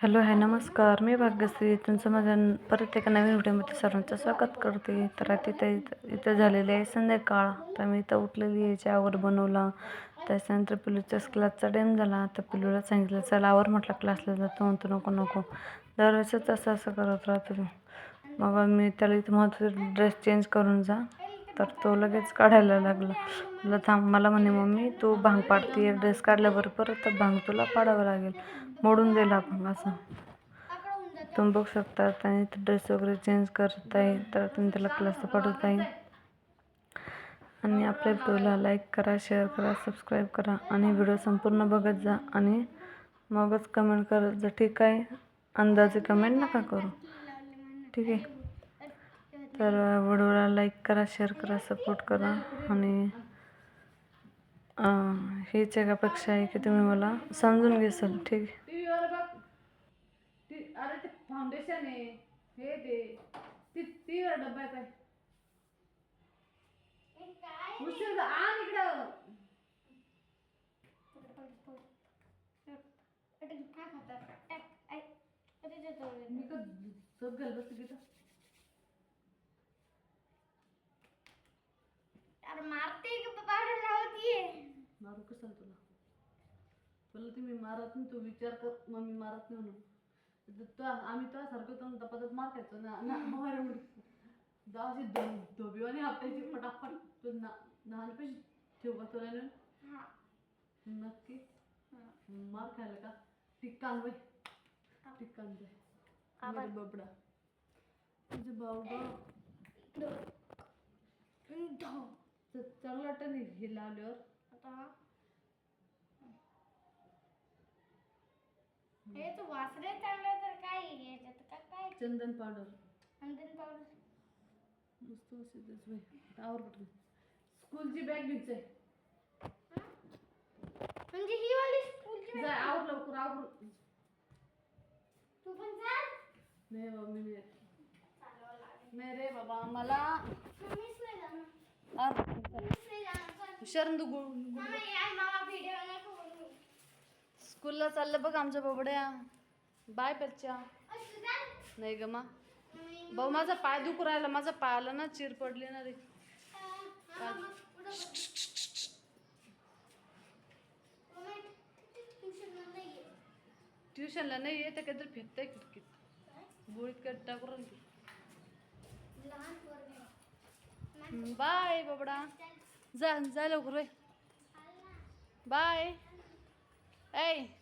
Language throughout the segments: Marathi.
हॅलो हाय नमस्कार. मी भाग्यश्री. तुमचं माझ्या परत एका नवीन व्हिडिओमध्ये सर्वांचं स्वागत करते. तर तिथे इथं इथं झालेली आहे संध्याकाळ. तर मी इथं उठलेली आहे चहावर बनवला. त्याच्यानंतर पिलूच्याच क्लासचा टाईम झाला. तर पिलूला सांगितलं चला आवर म्हटलं क्लासला जातो म्हणतो नको नको. दरवेळेसच असं असं करत राहतो. मग मी त्याला इथं महत्त्वाचं ड्रेस चेंज करून जा. तर तो लगेच काढायला लागला. मला थांब मला म्हणे मम्मी तू भांग पाडते ड्रेस काढल्यावर परत तर भांग तुला पाडावं लागेल. मोडून जाईल हा भांग असं. तुम्ही बघू शकता आणि ड्रेस वगैरे चेंज करता येईल तर तुम्ही त्याला क्लास पाठवत येईल आणि आपल्या व्हिडिओला लाईक करा शेअर करा सबस्क्राईब करा आणि व्हिडिओ संपूर्ण बघत जा आणि मगच कमेंट करत जा ठीक आहे अंदाजे कमेंट नका करू. ठीक आहे. तर व्हिडिओला लाईक करा शेअर करा सपोर्ट करा आणि अं, हीच एकापेक्षा आहे की तुम्ही मला समजून घेसाल ठीक आहे टीव्हीवर बघ ती अरे ते फाउंडेशन आहे हे ते ती टीव्हीवर डब्बा आहे पाय उशीर आण इकडं मी झोप घाल बसते तिथं मारू कशाला तुला? तुला ती मी मारत नाही तू विचार कर मम्मी मारत नाही म्हणून. तू आम्ही तुला सारखं तो दपादप मार खायचो ना ना उडी. जाऊ अशी धो- धोबीवाणी आपल्याची फटाफट. तू ना लहान पैसे ठेवू का तुला नेऊन नक्की. मार खायला का? टिक्का आण बाई टिक्का आण बाई मेरी बबडा. तुझे बाबा च- चांगलं वाटतं नाही हे लावल्यावर. हे तू वासरे चांगलं तर काय याच्यात? का काय चंदन पावडर. चंदन पावडर. मस्त तेच बाई. आवर पटकन स्कूलची बॅग घ्यायची आहे म्हणजे ही वाली स्कूलची जाय आवर लवकर आवर तू पण चाल. नाही बाबा मी नाही रे बाबा मला मीच नाही जाणार. तू गुळ. स्कूलला चाललं बघ आमच्या बाबड्या. बाय बच्चा. नाही ग मा. भाऊ माझा पाय दुखू राहिला. माझा पायाला ना चिर पडली ना रे. ट्युशनला नाही आहे. येते काहीतरी फेकताय खिडकीत गोळीत कट टाकू राहिली ती. लहान पोरगं आहे. हम्म, बाय बाबडा. जा जा लवकर बाय बाय. ऐ.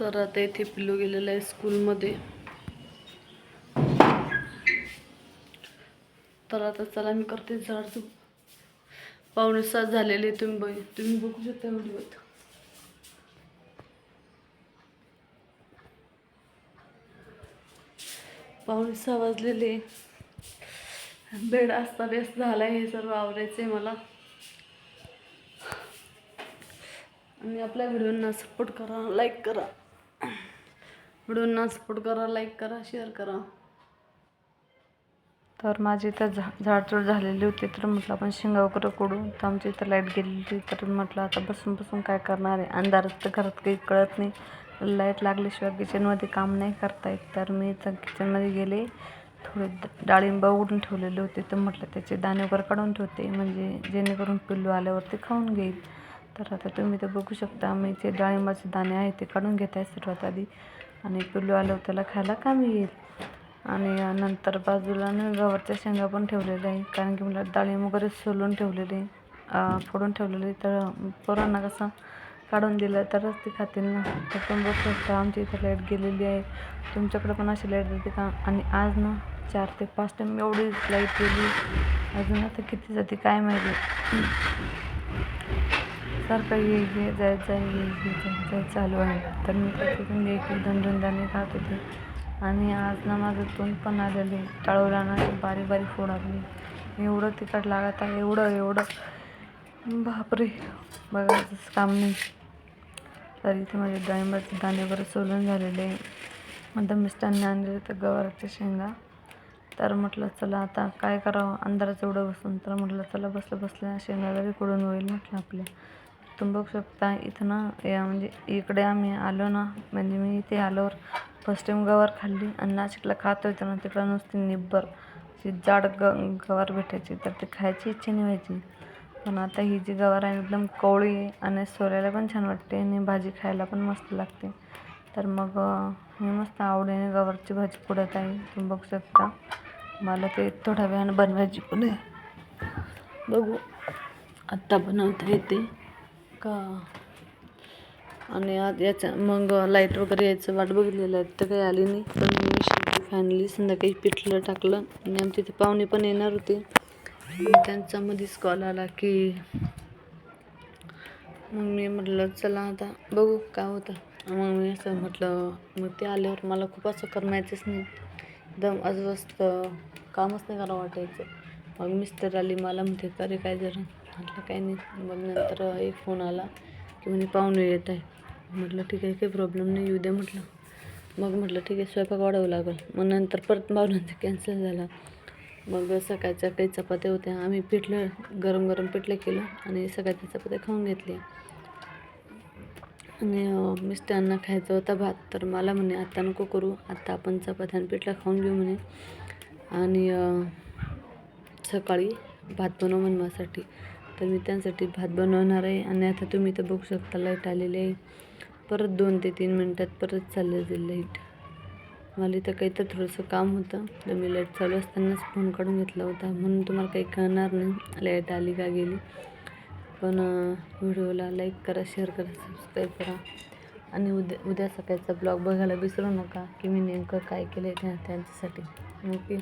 तर आता इथे पिल्लू गेलेलं आहे स्कूलमध्ये. तर आता चला मी करते झाडझूड. पावणे सात झालेले तुम्ही बघ तुम्ही बघू शकता व्हिडिओत. पावणे सहा वाजलेले बेड असता व्यस्त झाला हे सर्व आवडायचं आहे मला. आणि आपल्या व्हिडिओंना सपोर्ट करा लाईक करा. व्हिडिओंना सपोर्ट करा लाईक करा शेअर करा. तर माझी इथं झा झाडझूड झालेली होती तर म्हटलं आपण शेंगा वगैरे कोडू तर आमची इथं लाइट गेलेली होती तर म्हटलं आता बसून बसून काय करणार आहे? अंधारात तर घरात काही कळत नाही. लाइट लागल्याशिवाय किचनमध्ये काम नाही करता येत. तर मी इथं किचनमध्ये गेले थोडे डाळिंब उडून ठेवलेले होते. तर म्हटलं त्याचे दाणे वगैरे काढून ठेवते म्हणजे जेणेकरून पिल्लू आल्यावरती खाऊन घेईल. तर आता तुम्ही ते बघू शकता मी जे डाळिंबाचे दाणे आहेत ते काढून घेत आहे सर्वात आधी. आणि पिल्लू आलं त्याला खायला कामी येईल आणि नंतर बाजूला ना गवारच्या शेंगा पण ठेवलेल्या आहे कारण की मला डाळिंब वगैरे सोलून ठेवलेले फोडून ठेवलेले तर पोरांना कसं काढून दिलं तरच ती खातील ना. तर पण बघू शकता आमच्या इथं लाइट गेलेली आहे. तुमच्याकडे पण अशी लाइट जाते का? आणि आज ना चार ते पाच टाईम एवढी लाइट गेली. अजून आता किती जाते काय माहिती. सारखं ये ये जायचं जाय ये ये जाय चालू आहे. तर मी त्याच्यातून एक दोन दोन दाणे खात होते. आणि आज ना माझं तोंड पण आलेले टाळवला ना बारीक बारीक फोड आली. एवढं तिखट लागत आहे एवढं एवढं. बापरे. बघायचंच काम नाही. तर इथे माझे डाळिंबाचे दाणे बरं सोलून झालेले आहे. नंतर मिस्टरांनी आणलेले तर गवाराच्या शेंगा. तर म्हटलं चला आता काय करावं? अंधाराचं एवढं बसून. तर म्हटलं चला बसलं बसल्या शेंगा जरी कुडून होईल म्हटलं आपल्या. तुम्ही बघू शकता इथं ना या म्हणजे इकडे आम्ही आलो ना म्हणजे मी इथे आल्यावर फर्स्ट टाईम गवार खाल्ली आणि नाशिकला खात होते ना तिकडं नुसती निब्बर जी जाड ग गवार भेटायची तर ते खायची इच्छा नाही व्हायची. पण आता ही जी गवार आहे एकदम कोवळी आहे आणि सोल्याला पण छान वाटते आणि भाजी खायला पण मस्त लागते. तर मग मी मस्त आवडीने गवारची भाजी पुढत आहे तुम्ही बघू शकता. मला ते थोड्या वेळानं बनवायची पण आहे बघू. आत्ता बनवता येते. का? आणि आज याच्या मग लाइट वगैरे यायचं वाट बघितलेलं आहे तर काही आली नाही. पण मी शेवटी फायनली संध्याकाळी पिठलं टाकलं आणि आमच्या इथे पाहुणे पण येणार होते. त्यांचा मध्येच कॉल आला की मग मी म्हटलं चला आता बघू काय होतं. मग मी असं म्हटलं मग ते आल्यावर मला खूप असं करमायचंच नाही. एकदम अस्वस्थ कामच नाही करावं वाटायचं. मग मिस्टर आली मला म्हणते अरे काय जरा म्हटलं काही नाही. मग नंतर एक फोन आला की म्हणे पाहुणे येत आहे. म्हटलं ठीक आहे काही प्रॉब्लेम नाही येऊ द्या म्हटलं. मग म्हटलं ठीक आहे स्वयंपाक वाढावं लागेल. मग नंतर परत पाहुण्यांचा कॅन्सल झाला. मग सकाळच्या काही चपात्या होत्या. आम्ही पिठलं गरम गरम पिठलं केलं आणि सकाळच्या चपात्या खाऊन घेतल्या. आणि मिस्टरांना खायचा होता भात. तर मला म्हणे आत्ता नको करू. आत्ता आपण चपात्या आणि पिठला खाऊन घेऊ म्हणे. आणि सकाळी भात बनव म्हणवासाठी तर मी त्यांसाठी भात बनवणार आहे आणि आता तुम्ही तर बघू शकता लाइट आलेली आहे. परत दोन ते तीन मिनटात परत चालले जाईल लाइट मला इथं काही तर थोडंसं काम होतं. तर मी लाइट चालू असतानाच फोन काढून घेतला होता. म्हणून तुम्हाला काही कळणार नाही लाइट आली का गेली. पण व्हिडिओला लाईक करा शेअर करा सबस्क्राईब करा. आणि उद्या उद्या सकाळचा ब्लॉग बघायला विसरू नका की मी नेमकं काय केलं आहे त्या त्यांच्यासाठी. ओके?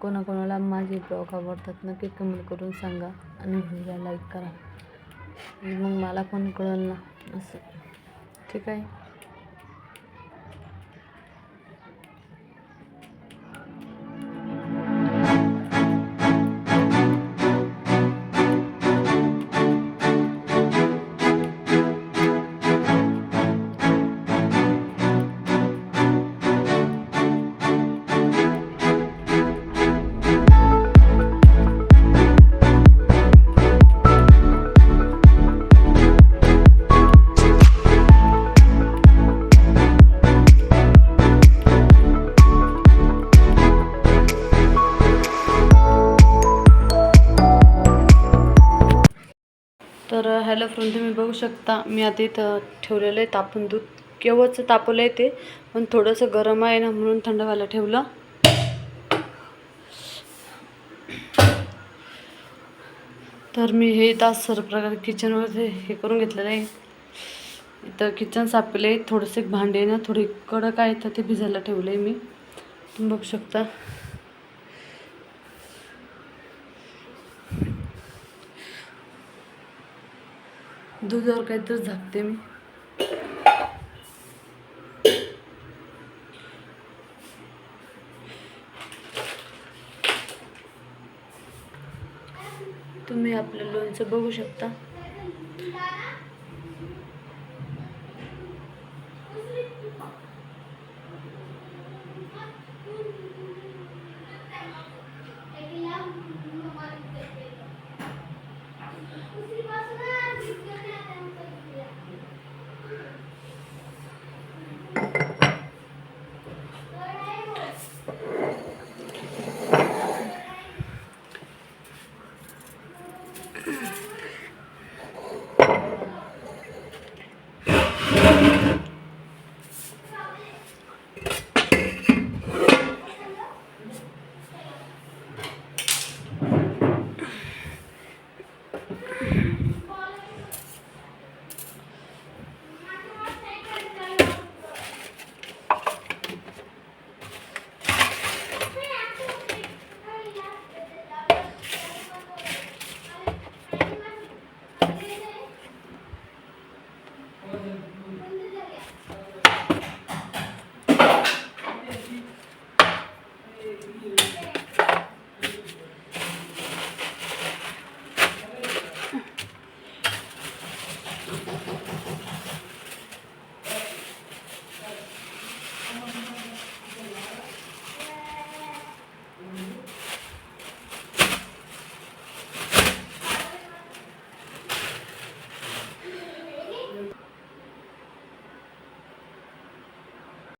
कोणाकोणाला माझे ब्लॉग आवडतात नक्की कमेंट करून सांगा. आणि व्हिडिओला लाईक करा. मग मला पण कळलं ना असं. ठीक आहे? फ्रेंड तुम्ही बघू शकता. मी आता इथं ठेवलेलं आहे तापून दूध. केव्हाचं तापवलं आहे ते? पण थोडंसं गरम आहे ना म्हणून थंड व्हायला ठेवलं. तर मी हे तास सर्व प्रकारे किचनवर हे करून घेतलेलं आहे. इथं किचन सापले आहे थोडंसं एक भांडे आहे ना थोडी कडक आहे तर ते भिजायला ठेवलं आहे मी. तुम्ही बघू शकता. दुधावर काहीतरी झाकते मी. तुम्ही आपलं लोणचं बघू शकता.